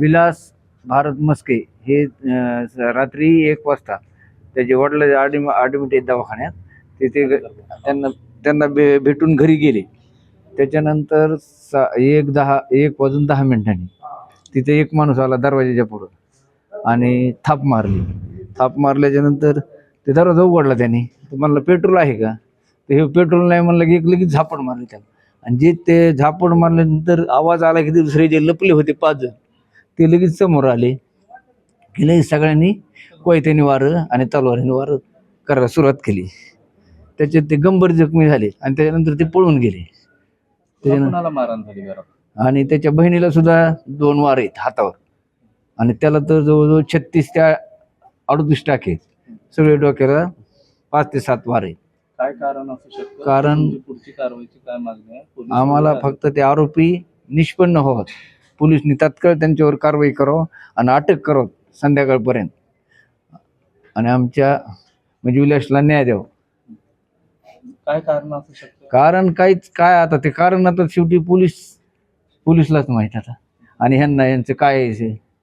विलास भारत मस्के हे स- रात्री एक वाजता त्याचे वडील ॲडमि ॲडमिट आहेत दवाखान्यात. तिथे त्यांना त्यांना भे भेटून घरी गेले. त्याच्यानंतर सा एक दहा एक वाजून दहा मिनिटांनी तिथे एक माणूस आला दरवाजाच्या पुढं आणि थाप मारली. थाप मारल्याच्यानंतर ते दरवाजा उघडला त्याने. तर म्हणलं पेट्रोल आहे का? तर हे पेट्रोल नाही म्हणलं की एक लगेच झापड मारली त्याला. आणि जे ते झापड मारल्यानंतर आवाज आला की ते दुसरे जे लपले होते पाच जण. ते लगेच समोर आले. की लगेच सगळ्यांनी कोयत्याने वारं आणि तलवारीने वारं करायला सुरुवात केली. त्याच्यात ते गंभीर जखमी झाले आणि त्याच्यानंतर ते पळून गेले. त्याच्यानंतर झाली आणि त्याच्या बहिणीला सुद्धा दोन वार आहेत हातावर. आणि त्याला तर जवळजवळ छत्तीस त्या अडतीस टाके. सगळे डोक्याला पाच ते सात वार आहेत. काय कारण असू शकतं? कारण- तुमची पुढची कारवाईची काय मागणी आम्हाला फक्त ते आरोपी निष्पन्न व्हावं पोलिसनी तात्काळ त्यांच्यावर कारवाई करावं आणि अटक करावं संध्याकाळपर्यंत. आणि आमच्या म्हणजे विलासला न्याय द्यावं. काय कारण असू शकतं? कारण काहीच काय आता ते कारण आता शेवटी पोलीस पोलिसलाच माहीत आता. आणि ह्यांना यांचं काय आहे.